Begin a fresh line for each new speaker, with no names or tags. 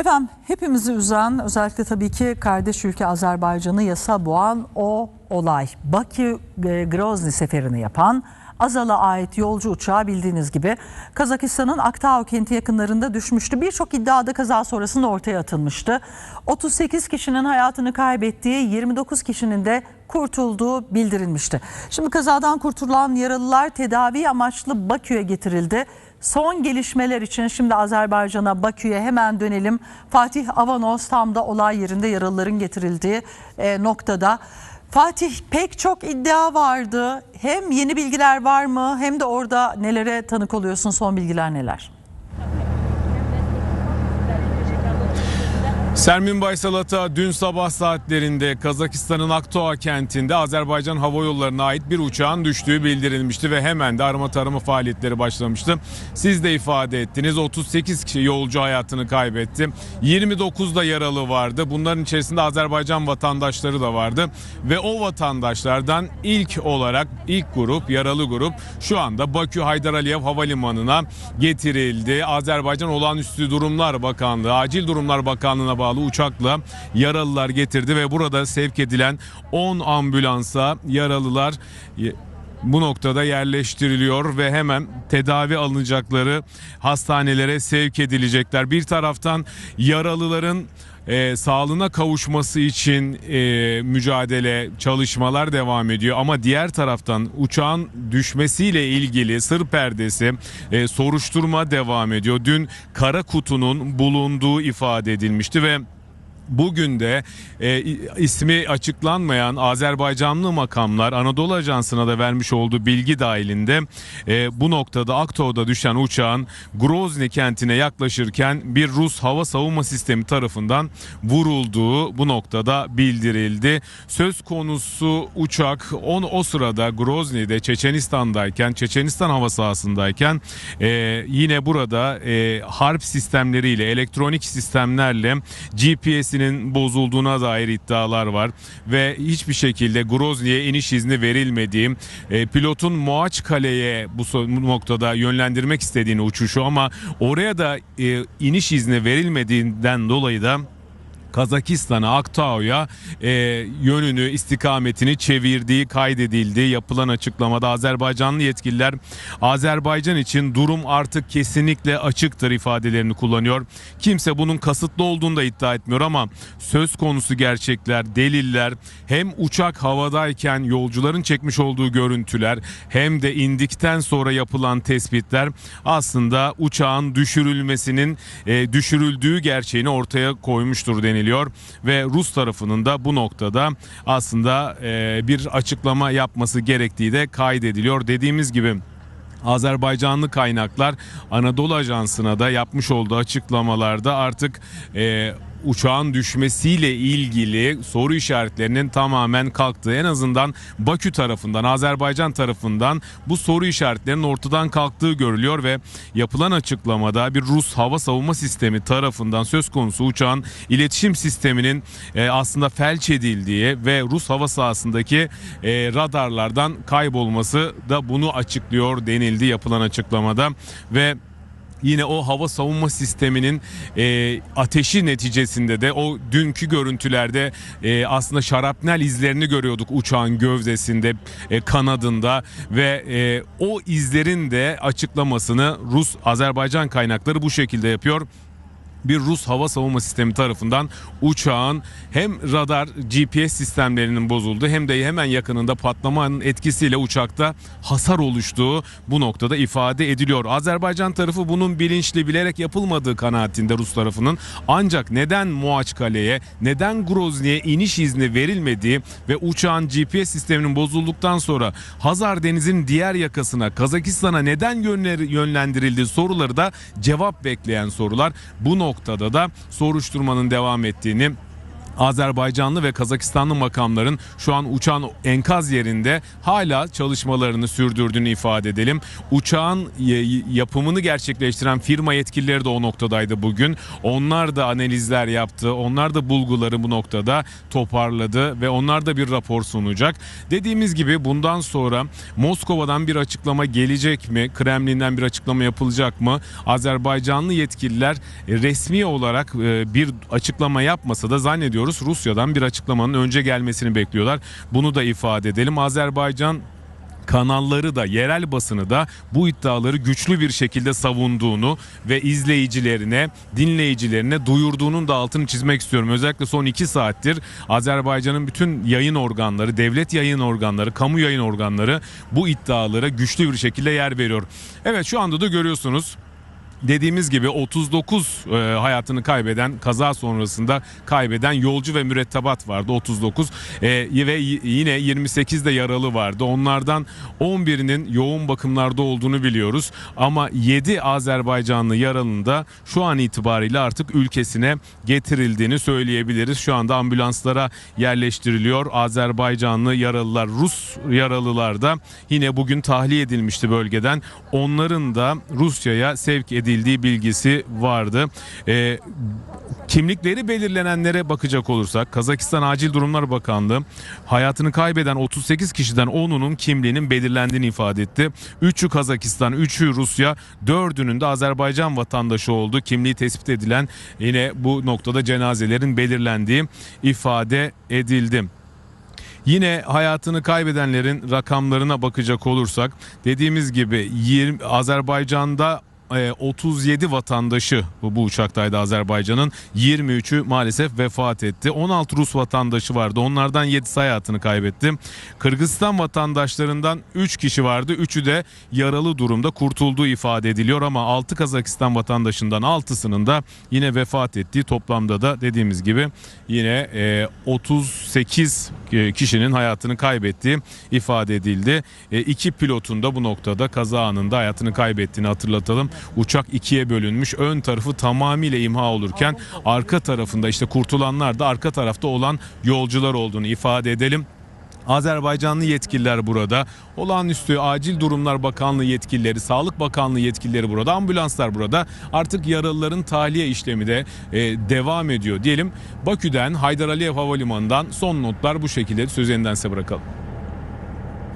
Efendim hepimizi üzen özellikle tabii ki kardeş ülke Azerbaycan'ı yasa boğan o olay. Bakü e, Grozny seferini yapan Azal'a ait yolcu uçağı bildiğiniz gibi Kazakistan'ın Aktau kenti yakınlarında düşmüştü. Birçok iddiada kaza sonrasında ortaya atılmıştı. 38 kişinin hayatını kaybettiği 29 kişinin de kurtulduğu bildirilmişti. Şimdi kazadan kurtulan yaralılar tedavi amaçlı Bakü'ye getirildi. Son gelişmeler için şimdi Azerbaycan'a Bakü'ye hemen dönelim. Fatih Avanos tam da olay yerinde yaralıların getirildiği e, noktada. Fatih pek çok iddia vardı. Hem yeni bilgiler var mı hem de orada nelere tanık oluyorsun son bilgiler neler?
Sermin Baysalata dün sabah saatlerinde Kazakistan'ın Aktoa kentinde Azerbaycan Hava Yolları'na ait bir uçağın düştüğü bildirilmişti ve hemen de arama tarama faaliyetleri başlamıştı. Siz de ifade ettiniz 38 kişi yolcu hayatını kaybetti. 29 da yaralı vardı. Bunların içerisinde Azerbaycan vatandaşları da vardı ve o vatandaşlardan ilk olarak ilk grup yaralı grup şu anda Bakü Haydar Aliyev Havalimanı'na getirildi. Azerbaycan Olağanüstü Durumlar Bakanlığı, Acil Durumlar Bakanlığı'na bağlı uçakla yaralılar getirdi ve burada sevk edilen 10 ambulansa yaralılar bu noktada yerleştiriliyor ve hemen tedavi alınacakları hastanelere sevk edilecekler. Bir taraftan yaralıların e, sağlığına kavuşması için e, mücadele, çalışmalar devam ediyor. Ama diğer taraftan uçağın düşmesiyle ilgili sır perdesi e, soruşturma devam ediyor. Dün kara kutunun bulunduğu ifade edilmişti ve Bugün de e, ismi açıklanmayan Azerbaycanlı makamlar Anadolu Ajansı'na da vermiş olduğu bilgi dahilinde e, bu noktada Aktov'da düşen uçağın Grozny kentine yaklaşırken bir Rus hava savunma sistemi tarafından vurulduğu bu noktada bildirildi. Söz konusu uçak on, o sırada Grozny'de Çeçenistan'dayken Çeçenistan hava sahasındayken e, yine burada e, harp sistemleriyle elektronik sistemlerle GPS'in izninin bozulduğuna dair iddialar var ve hiçbir şekilde Grozny'ye iniş izni verilmediği, e, pilotun Moaçkale'ye bu noktada yönlendirmek istediğini uçuşu ama oraya da e, iniş izni verilmediğinden dolayı da Kazakistan'a Aktau'ya e, yönünü istikametini çevirdiği kaydedildi. Yapılan açıklamada Azerbaycanlı yetkililer Azerbaycan için durum artık kesinlikle açıktır ifadelerini kullanıyor. Kimse bunun kasıtlı olduğunu da iddia etmiyor ama söz konusu gerçekler, deliller hem uçak havadayken yolcuların çekmiş olduğu görüntüler hem de indikten sonra yapılan tespitler aslında uçağın düşürülmesinin e, düşürüldüğü gerçeğini ortaya koymuştur deniliyor deniliyor ve Rus tarafının da bu noktada aslında e, bir açıklama yapması gerektiği de kaydediliyor. Dediğimiz gibi Azerbaycanlı kaynaklar Anadolu Ajansı'na da yapmış olduğu açıklamalarda artık e, uçağın düşmesiyle ilgili soru işaretlerinin tamamen kalktığı en azından Bakü tarafından Azerbaycan tarafından bu soru işaretlerinin ortadan kalktığı görülüyor ve yapılan açıklamada bir Rus hava savunma sistemi tarafından söz konusu uçağın iletişim sisteminin e, aslında felç edildiği ve Rus hava sahasındaki e, radarlardan kaybolması da bunu açıklıyor denildi yapılan açıklamada ve yine o hava savunma sisteminin e, ateşi neticesinde de o dünkü görüntülerde e, aslında şarapnel izlerini görüyorduk uçağın gövdesinde, e, kanadında ve e, o izlerin de açıklamasını Rus Azerbaycan kaynakları bu şekilde yapıyor bir Rus hava savunma sistemi tarafından uçağın hem radar GPS sistemlerinin bozuldu hem de hemen yakınında patlamanın etkisiyle uçakta hasar oluştuğu bu noktada ifade ediliyor. Azerbaycan tarafı bunun bilinçli bilerek yapılmadığı kanaatinde Rus tarafının ancak neden Moaçkale'ye neden Grozny'ye iniş izni verilmediği ve uçağın GPS sisteminin bozulduktan sonra Hazar Denizi'nin diğer yakasına Kazakistan'a neden yönlendirildiği soruları da cevap bekleyen sorular. Bu noktada da soruşturmanın devam ettiğini Azerbaycanlı ve Kazakistanlı makamların şu an uçağın enkaz yerinde hala çalışmalarını sürdürdüğünü ifade edelim. Uçağın yapımını gerçekleştiren firma yetkilileri de o noktadaydı bugün. Onlar da analizler yaptı. Onlar da bulguları bu noktada toparladı ve onlar da bir rapor sunacak. Dediğimiz gibi bundan sonra Moskova'dan bir açıklama gelecek mi? Kremlin'den bir açıklama yapılacak mı? Azerbaycanlı yetkililer resmi olarak e, bir açıklama yapmasa da zannediyoruz Rusya'dan bir açıklamanın önce gelmesini bekliyorlar. Bunu da ifade edelim. Azerbaycan kanalları da yerel basını da bu iddiaları güçlü bir şekilde savunduğunu ve izleyicilerine, dinleyicilerine duyurduğunun da altını çizmek istiyorum. Özellikle son iki saattir Azerbaycan'ın bütün yayın organları, devlet yayın organları, kamu yayın organları bu iddialara güçlü bir şekilde yer veriyor. Evet şu anda da görüyorsunuz Dediğimiz gibi 39 e, hayatını kaybeden kaza sonrasında kaybeden yolcu ve mürettebat vardı 39 E, ve yine 28 de yaralı vardı. Onlardan 11'inin yoğun bakımlarda olduğunu biliyoruz ama 7 Azerbaycanlı yaralının da şu an itibariyle artık ülkesine getirildiğini söyleyebiliriz. Şu anda ambulanslara yerleştiriliyor. Azerbaycanlı yaralılar, Rus yaralılar da yine bugün tahliye edilmişti bölgeden. Onların da Rusya'ya sevk edildiği bilgisi vardı. Ee, kimlikleri belirlenenlere bakacak olursak Kazakistan Acil Durumlar Bakanlığı hayatını kaybeden 38 kişiden 10'unun kimliğinin belirlendiğini ifade etti. 3'ü Kazakistan, 3'ü Rusya, 4'ünün de Azerbaycan vatandaşı oldu. Kimliği tespit edilen yine bu noktada cenazelerin belirlendiği ifade edildi. Yine hayatını kaybedenlerin rakamlarına bakacak olursak dediğimiz gibi 20, Azerbaycan'da e, 37 vatandaşı bu, uçaktaydı Azerbaycan'ın 23'ü maalesef vefat etti. 16 Rus vatandaşı vardı. Onlardan 7'si hayatını kaybetti. Kırgızistan vatandaşlarından 3 kişi vardı. 3'ü de yaralı durumda kurtulduğu ifade ediliyor ama 6 Kazakistan vatandaşından 6'sının da yine vefat ettiği toplamda da dediğimiz gibi yine e, 38 e, kişinin hayatını kaybettiği ifade edildi. E, pilotun da bu noktada kaza anında hayatını kaybettiğini hatırlatalım. Uçak ikiye bölünmüş. Ön tarafı tamamıyla imha olurken arka tarafında işte kurtulanlar da arka tarafta olan yolcular olduğunu ifade edelim. Azerbaycanlı yetkililer burada. Olağanüstü Acil Durumlar Bakanlığı yetkilileri, Sağlık Bakanlığı yetkilileri burada, ambulanslar burada. Artık yaralıların tahliye işlemi de e, devam ediyor diyelim. Bakü'den Haydar Aliyev Havalimanı'ndan son notlar bu şekilde söz elinden size bırakalım.